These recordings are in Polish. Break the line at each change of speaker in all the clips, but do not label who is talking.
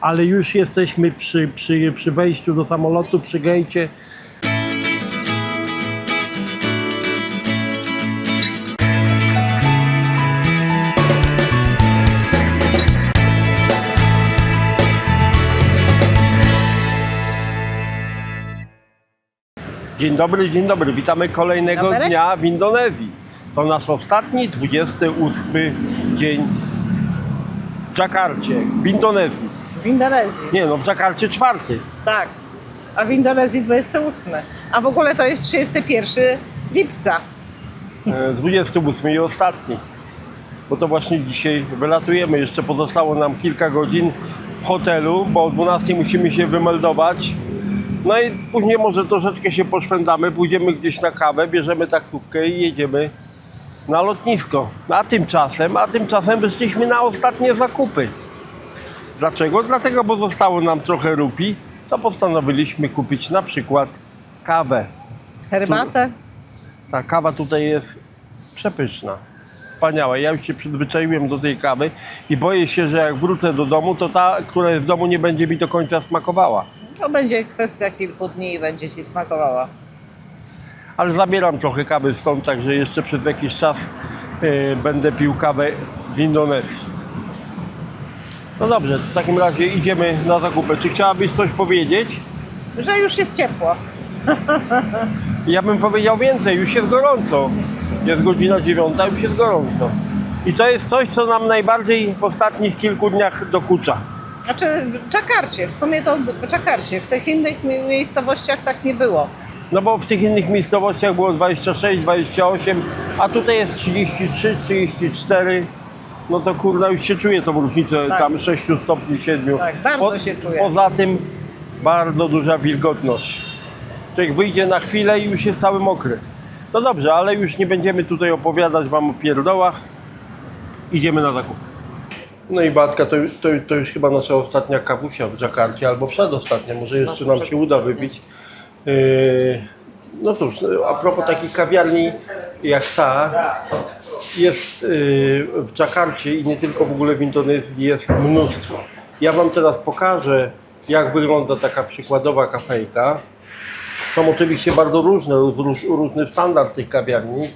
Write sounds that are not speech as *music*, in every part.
ale już jesteśmy przy, przy, przy wejściu do samolotu, przy gejcie. Dzień dobry, dzień dobry. Witamy kolejnego
Dobry.
dnia w Indonezji. To nasz ostatni, 28 dzień w Dżakarcie, w Indonezji.
W Indonezji,
Nie no, w Dżakarcie czwarty.
tak. A w Indonezji 28. A w ogóle to jest 31 lipca.
E, 28 i ostatni. Bo to właśnie dzisiaj wylatujemy. Jeszcze pozostało nam kilka godzin w hotelu, bo o 12 musimy się wymeldować. No i później może troszeczkę się poszwędzamy, pójdziemy gdzieś na kawę, bierzemy taksówkę i jedziemy na lotnisko. A tymczasem, a tymczasem wyszliśmy na ostatnie zakupy. Dlaczego? Dlatego, bo zostało nam trochę rupi, to postanowiliśmy kupić na przykład kawę.
Herbatę.
Ta kawa tutaj jest przepyszna. Wspaniała. Ja już się przyzwyczaiłem do tej kawy i boję się, że jak wrócę do domu, to ta, która jest w domu, nie będzie mi do końca smakowała.
To będzie kwestia kilku dni i będzie Ci smakowała.
Ale zabieram trochę kawy stąd, także jeszcze przez jakiś czas e, będę pił kawę z Indonezji. No dobrze, w takim razie idziemy na zakupy. Czy chciałabyś coś powiedzieć?
Że już jest ciepło. *laughs*
Ja bym powiedział więcej, już jest gorąco. Jest godzina dziewiąta, już jest gorąco. I to jest coś, co nam najbardziej w ostatnich kilku dniach dokucza.
Znaczy w Dżakarcie, w sumie to w Dżakarcie. W tych innych mi- miejscowościach tak nie było.
No bo w tych innych miejscowościach było 26, 28, a tutaj jest 33, 34. No to kurna już się czuje tą różnicę
Tak.
tam 6 stopni, 7.
Tak, bardzo się czuje.
Poza tym bardzo duża wilgotność. Człowiek wyjdzie na chwilę i już jest cały mokry. No dobrze, ale już nie będziemy tutaj opowiadać wam o pierdołach. Idziemy na zakup. No i Batka, to, to, to już chyba nasza ostatnia kawusia w Dżakarcie, albo przedostatnia, może jeszcze nam się uda wypić. Yy, no cóż, a propos takich kawiarni jak ta, jest yy, w Dżakarcie i nie tylko w ogóle w Indonezji jest mnóstwo. Ja Wam teraz pokażę, jak wygląda taka przykładowa kafejka. Są oczywiście bardzo różne, róż, różny standard tych kawiarni.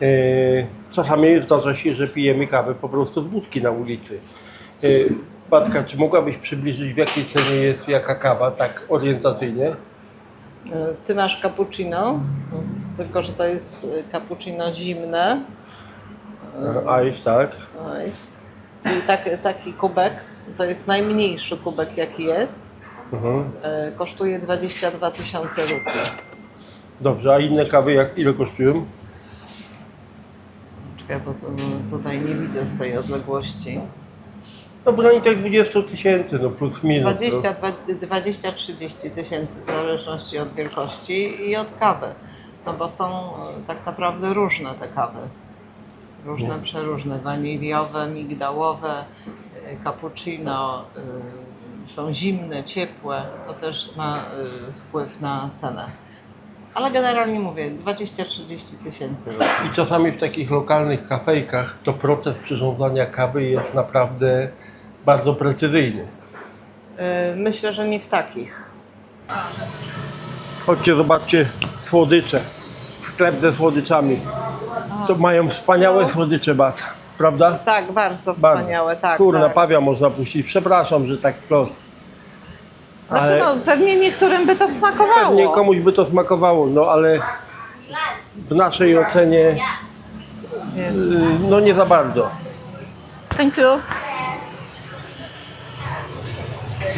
Yy, Czasami zdarza się, że pijemy kawę po prostu z budki na ulicy. Yy, Batka, czy mogłabyś przybliżyć w jakiej cenie jest jaka kawa, tak orientacyjnie?
E, Ty masz cappuccino, tylko że to jest cappuccino zimne.
Ice, tak.
Nice. I tak, taki kubek, to jest najmniejszy kubek jaki jest.
Mhm.
E, Kosztuje 22 tysiące rupii.
Dobrze, a inne kawy jak ile kosztują?
Czekaj, bo tu- tutaj nie widzę z tej odległości.
No w granicach 20 tysięcy, no plus minus.
20, 20-30 tysięcy w zależności od wielkości i od kawy. No bo są e, tak naprawdę różne te kawy. Różne, przeróżne. Waniliowe, migdałowe, e, cappuccino. e, Są zimne, ciepłe. To też ma e, wpływ na cenę. Ale generalnie mówię, 20-30 tysięcy.
I czasami w takich lokalnych kafejkach to proces przyrządzania kawy jest naprawdę bardzo precyzyjny.
Myślę, że nie w takich.
Chodźcie, zobaczcie słodycze. Sklep ze słodyczami. To mają wspaniałe
No.
słodycze, Bata. Prawda?
Tak, bardzo wspaniałe. Tak,
Kurna,
tak.
pawia można puścić. Przepraszam, że tak wprost.
Znaczy,
Ale-
no, pewnie niektórym by to smakowało.
Pewnie komuś by to smakowało, no ale w naszej ocenie y, no nie za bardzo.
Thank you.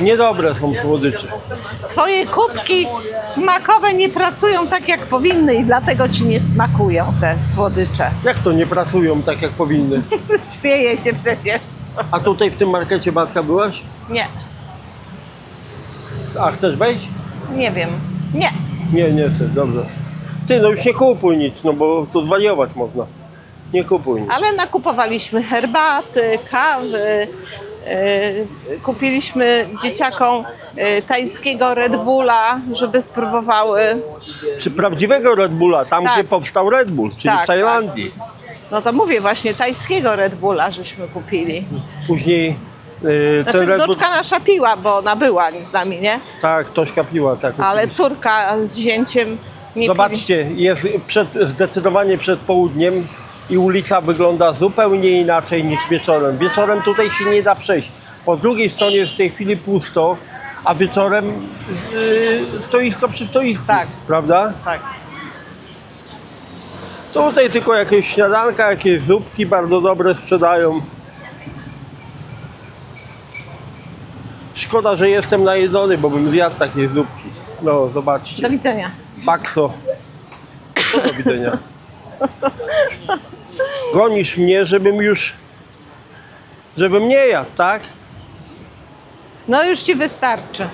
Niedobre są słodycze.
Twoje kubki smakowe nie pracują tak jak powinny i dlatego ci nie smakują te słodycze.
Jak to nie pracują tak jak powinny? *laughs*
Śmieję się przecież.
A tutaj w tym markecie Batka byłaś?
Nie,
A chcesz wejść?
nie wiem. Nie.
Nie, nie chcesz, dobrze. Ty, no już nie kupuj nic, no bo to zwariować można. Nie kupuj nic.
Ale nakupowaliśmy herbaty, kawy. yy, Kupiliśmy dzieciakom yy, tajskiego Red Bulla, żeby spróbowały.
Czy prawdziwego Red Bulla, tam
Tak.
gdzie powstał Red Bull, czyli
Tak,
w Tajlandii.
No to mówię właśnie, tajskiego Red Bulla żeśmy kupili.
Później Yy,
Znaczy
Red Bull-
wnuczka nasza piła, bo ona była z nami, nie?
Tak, Tośka piła, tak.
Ale córka z zięciem nie pili.
Zobaczcie, jest przed, zdecydowanie przed południem i ulica wygląda zupełnie inaczej niż wieczorem. Wieczorem tutaj się nie da przejść. Po drugiej stronie jest w tej chwili pusto, a wieczorem yy, stoisko przy stoisku.
Tak.
Prawda?
Tak.
Tutaj tylko jakieś śniadanka, jakieś zupki bardzo dobre sprzedają. Szkoda, że jestem najedzony, bo bym zjadł takie zupki. No, zobaczcie.
Do widzenia.
Bakso. Do widzenia? *laughs* Gonisz mnie, żebym już... Żebym nie jadł, tak?
No już ci wystarczy.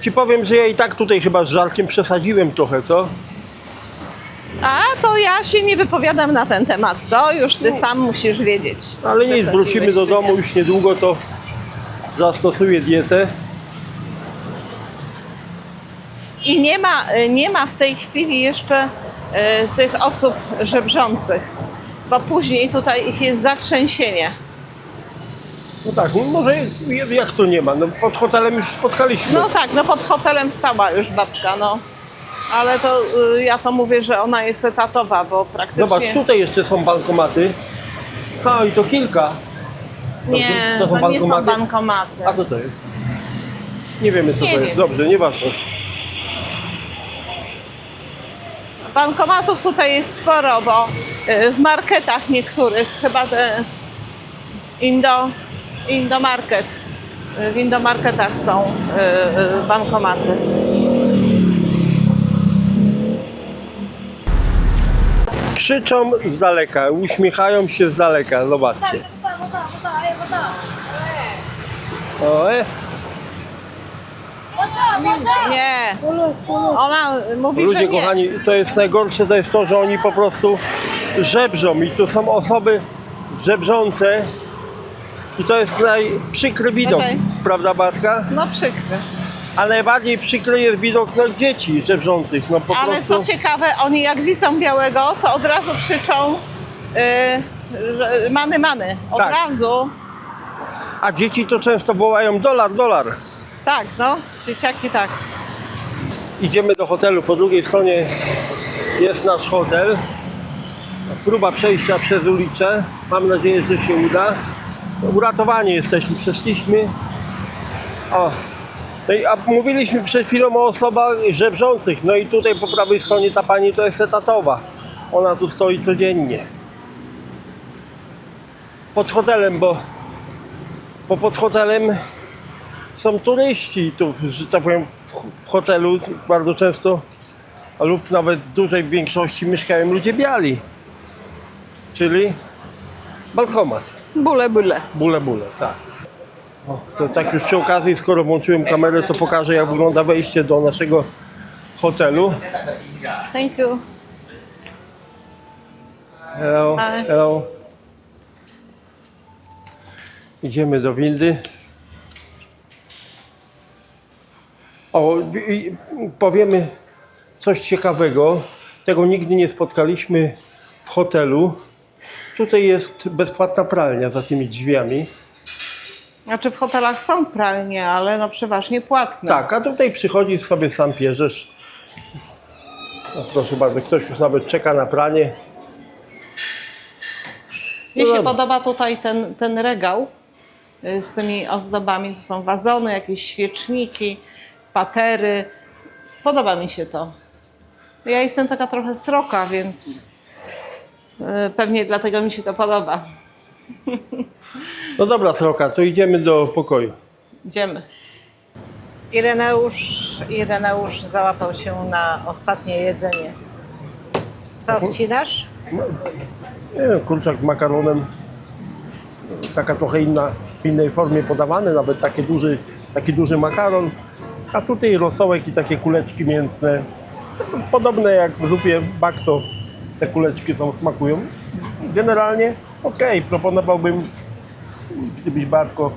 Ci powiem, że ja i tak tutaj chyba z żarkiem przesadziłem trochę, co?
A to ja się nie wypowiadam na ten temat. To już ty sam musisz wiedzieć.
Ale nic,
Przesadziłeś
wrócimy do
czy
domu
nie.
już niedługo, to zastosuję dietę.
I nie ma, nie ma w tej chwili jeszcze tych osób żebrzących, bo później tutaj ich jest zatrzęsienie.
No tak, no może jak to nie ma? No pod hotelem już spotkaliśmy.
No tak, no pod hotelem stała już babka, no. Ale to y, ja to mówię, że ona jest etatowa, bo praktycznie...
Zobacz, tutaj jeszcze są bankomaty. No i to kilka.
Nie,
to są
to nie są
bankomaty? A co to jest? Nie wiemy co
Nie
to jest.
wiem.
Dobrze, nieważne.
Bankomatów tutaj jest sporo, bo y, w marketach niektórych, chyba te Indo, Indomarket, y, w Indomarketach są y, bankomaty.
Krzyczą z daleka, uśmiechają się z daleka. Zobaczcie. O, e,
Nie, ona mówi,
ludzie
że nie.
kochani, to jest najgorsze, to jest to, że oni po prostu żebrzą i tu są osoby żebrzące i to jest najprzykry widok,
Okej.
prawda Bartka?
No przykry.
A najbardziej przykry jest widok no, dzieci żebrzących, no po
Ale
prostu.
co ciekawe, oni jak widzą białego, to od razu krzyczą y, że many, many. Od
Tak.
razu.
A dzieci to często wołają dolar, dolar.
Tak, no, dzieciaki tak.
Idziemy do hotelu, po drugiej stronie jest nasz hotel. Próba przejścia przez ulicę. Mam nadzieję, że się uda. Uratowani jesteśmy, przeszliśmy. O. No i, a mówiliśmy przed chwilą o osobach żebrzących. No i tutaj po prawej stronie ta pani to jest etatowa. Ona tu stoi codziennie. Pod hotelem, bo, bo pod hotelem są turyści tu, że tak powiem, w, w hotelu bardzo często, lub nawet w dużej większości mieszkają ludzie biali. Czyli bankomat.
Bule, bule.
Bule, bule, tak. O, to tak już przy okazji, skoro włączyłem kamerę, to pokażę jak wygląda wejście do naszego hotelu.
Thank you.
Hello,
Hi.
hello. Idziemy do windy. O, powiemy coś ciekawego. Tego nigdy nie spotkaliśmy w hotelu. Tutaj jest bezpłatna pralnia za tymi drzwiami.
Znaczy w hotelach są pralnie, ale no przeważnie płatne.
Tak, a tutaj przychodzisz sobie sam pierzesz. No, proszę bardzo, ktoś już nawet czeka na pranie.
Mnie się podoba tutaj ten, ten regał y, z tymi ozdobami. To są wazony, jakieś świeczniki, patery. Podoba mi się to. Ja jestem taka trochę sroka, więc y, pewnie dlatego mi się to podoba.
No dobra, Sroka, to idziemy do pokoju.
Idziemy. Ireneusz, Ireneusz załapał się na ostatnie jedzenie. Co wcinasz?
Nie wiem, kurczak z makaronem. Taka trochę inna, w innej formie podawany, nawet taki duży, taki duży makaron. A tutaj rosołek i takie kuleczki mięsne. Podobne jak w zupie bakso. Te kuleczki są, smakują. Generalnie okej, proponowałbym, gdybyś Bartko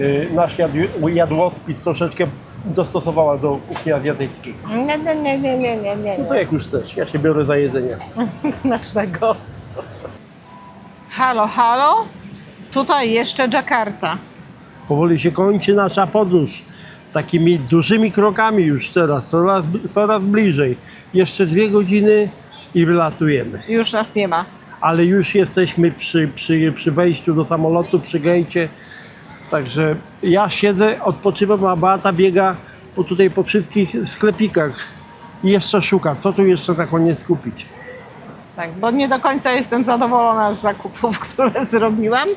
y, nasz jad, jadłospis troszeczkę dostosowała do kuchni azjatyckiej.
Nie, nie, nie, nie, nie, nie, nie.
No to jak już chcesz, ja się biorę za jedzenie. *laughs*
Smacznego. Halo, halo? Tutaj jeszcze Jakarta.
Powoli się kończy nasza podróż. Takimi dużymi krokami już teraz, coraz, coraz bliżej. Jeszcze dwie godziny i wylatujemy.
Już nas nie ma.
Ale już jesteśmy przy, przy, przy wejściu do samolotu, przy gejcie. Także ja siedzę, odpoczywam, a Beata biega po tutaj po wszystkich sklepikach. I jeszcze szuka, co tu jeszcze na koniec kupić.
Tak, bo nie do końca jestem zadowolona z zakupów, *laughs* które zrobiłam.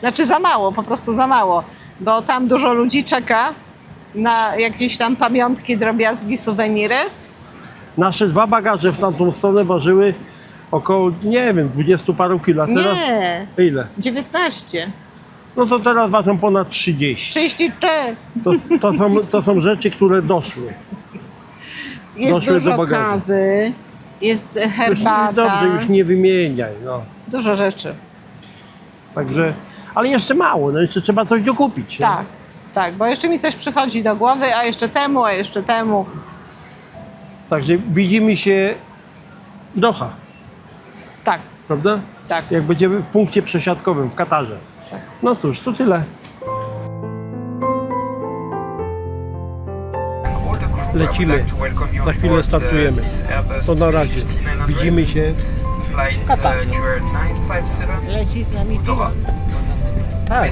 Znaczy za mało, po prostu za mało, bo tam dużo ludzi czeka na jakieś tam pamiątki, drobiazgi, suweniry.
Nasze dwa bagaże w tamtą stronę ważyły około, nie wiem, 20 paru kilo. a Teraz
Nie,
ile?
19,
No to teraz ważą ponad 30.
33.
To, to, są, to są rzeczy, które doszły.
Jest
Doszły do
dużo
bagażu.
kawy, jest
Już,
herbata,
dobrze, już nie wymieniaj. No.
dużo rzeczy.
Także, ale jeszcze mało, no jeszcze trzeba coś dokupić. nie?
Tak, tak, bo jeszcze mi coś przychodzi do głowy, a jeszcze temu, a jeszcze temu.
Także widzimy się w Doha,
Tak,
prawda?
tak.
Jak będziemy w punkcie przesiadkowym w Katarze.
Tak.
No cóż, to tyle. Lecimy. Za chwilę startujemy. To na razie. Widzimy się Katarze.
Leci z nami pilot.
Tak.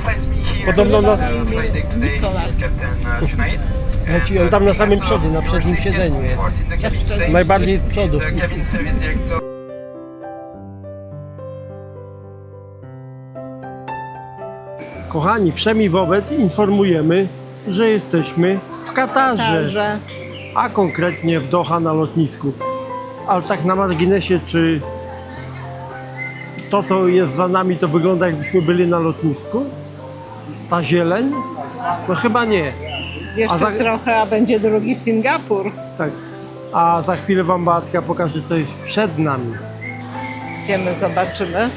Podobno na, leci on tam na samym przodu, na przednim siedzeniu jest. Najbardziej z przodu. Kochani, wszemi wobec informujemy, że jesteśmy w Katarze,
Także
a konkretnie w Doha na lotnisku. Ale tak na marginesie, czy to, co jest za nami, to wygląda jakbyśmy byli na lotnisku? Ta zieleń? No chyba nie.
jeszcze
za-
trochę, a będzie drugi Singapur.
Tak. A za chwilę Wam Beatka pokaże, co jest przed nami.
Idziemy, zobaczymy.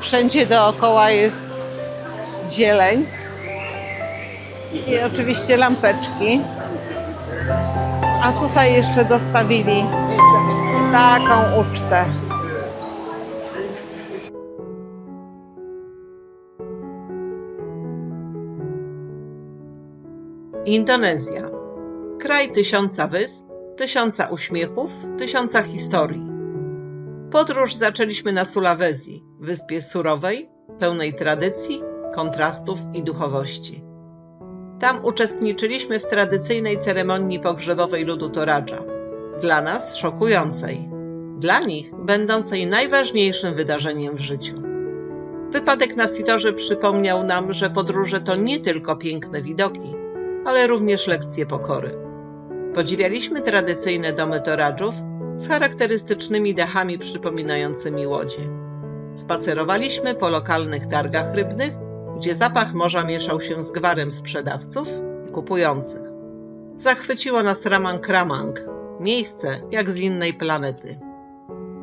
Wszędzie dookoła jest zieleń. I oczywiście lampeczki. A tutaj jeszcze dostawili taką ucztę. Indonezja. Kraj tysiąca wysp, tysiąca uśmiechów, tysiąca historii. Podróż zaczęliśmy na Sulawesi, wyspie surowej, pełnej tradycji, kontrastów i duchowości. Tam uczestniczyliśmy w tradycyjnej ceremonii pogrzebowej ludu Toradża. Dla nas szokującej. Dla nich będącej najważniejszym wydarzeniem w życiu. Wypadek na Sitorze przypomniał nam, że podróże to nie tylko piękne widoki, ale również lekcje pokory. Podziwialiśmy tradycyjne domy Toradżów z charakterystycznymi dachami przypominającymi łodzie. Spacerowaliśmy po lokalnych targach rybnych, gdzie zapach morza mieszał się z gwarem sprzedawców i kupujących. Zachwyciło nas Ramang Kramang, miejsce jak z innej planety.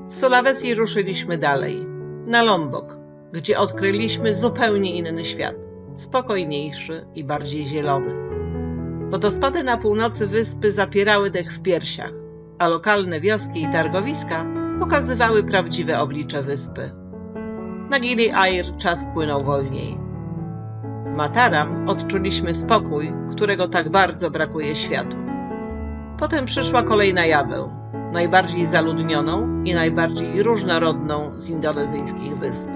Z Sulawesi ruszyliśmy dalej, na Lombok, gdzie odkryliśmy zupełnie inny świat, spokojniejszy i bardziej zielony. Wodospady na północy wyspy zapierały dech w piersiach, a lokalne wioski i targowiska pokazywały prawdziwe oblicze wyspy. Na Gili Air czas płynął wolniej. W Mataram odczuliśmy spokój, którego tak bardzo brakuje światu. Potem przyszła kolej na Jawę, najbardziej zaludnioną i najbardziej różnorodną z indonezyjskich wysp.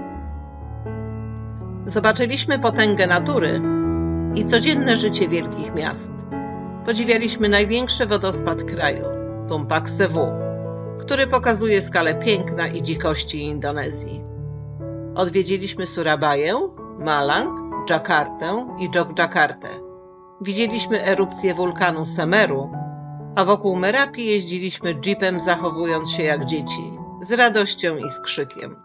Zobaczyliśmy potęgę natury i codzienne życie wielkich miast. Podziwialiśmy największy wodospad kraju, Tumpak Sewu, który pokazuje skalę piękna i dzikości Indonezji. Odwiedziliśmy Surabaję, Malang, Dżakartę i Jogjakartę. Widzieliśmy erupcję wulkanu Semeru, a wokół Merapi jeździliśmy jeepem zachowując się jak dzieci, z radością i z krzykiem.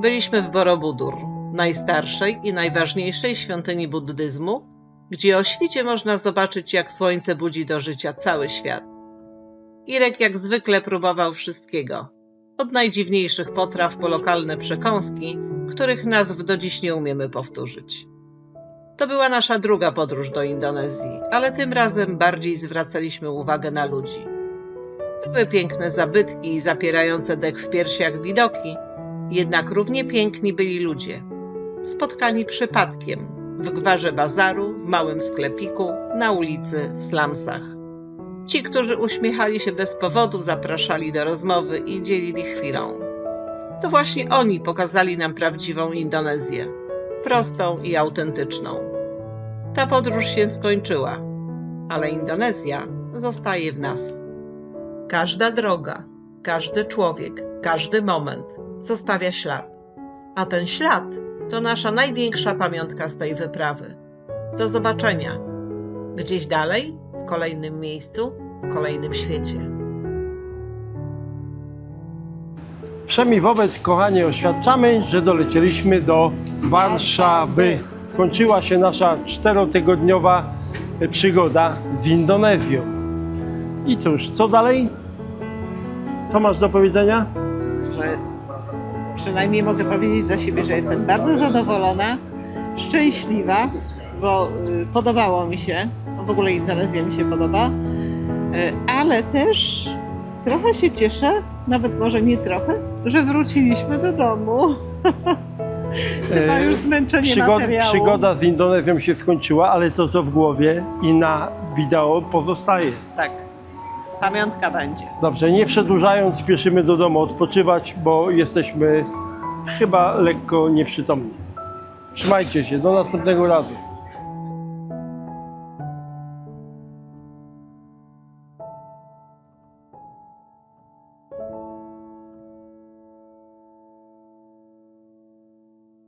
Byliśmy w Borobudur, najstarszej i najważniejszej świątyni buddyzmu, gdzie o świcie można zobaczyć, jak słońce budzi do życia cały świat. Irek jak zwykle próbował wszystkiego. Od najdziwniejszych potraw po lokalne przekąski, których nazw do dziś nie umiemy powtórzyć. To była nasza druga podróż do Indonezji, ale tym razem bardziej zwracaliśmy uwagę na ludzi. Były piękne zabytki i zapierające dech w piersiach widoki, jednak równie piękni byli ludzie. Spotkani przypadkiem w gwarze bazaru, w małym sklepiku, na ulicy, w slumsach. Ci, którzy uśmiechali się bez powodu, zapraszali do rozmowy i dzielili chwilą. To właśnie oni pokazali nam prawdziwą Indonezję, prostą i autentyczną. Ta podróż się skończyła, ale Indonezja zostaje w nas. Każda droga, każdy człowiek, każdy moment zostawia ślad, a ten ślad to nasza największa pamiątka z tej wyprawy. Do zobaczenia gdzieś dalej, w kolejnym miejscu, w kolejnym świecie.
Wszemi wobec, kochani, oświadczamy, że dolecieliśmy do Warszawy. Skończyła się nasza czterotygodniowa przygoda z Indonezją. I cóż, co dalej? Co masz do powiedzenia?
Że przynajmniej mogę powiedzieć za siebie, że jestem bardzo zadowolona, szczęśliwa, bo y, podobało mi się, w ogóle Indonezja mi się podoba, y, ale też trochę się cieszę, nawet może nie trochę, że wróciliśmy do domu. *laughs* Chyba
E,
już zmęczenie
Przygod,
materiału.
przygoda z Indonezją się skończyła, ale to co w głowie i na wideo pozostaje.
Tak, pamiątka będzie.
Dobrze, nie przedłużając, spieszymy do domu odpoczywać, bo jesteśmy chyba lekko nieprzytomni. Trzymajcie się, do następnego razu.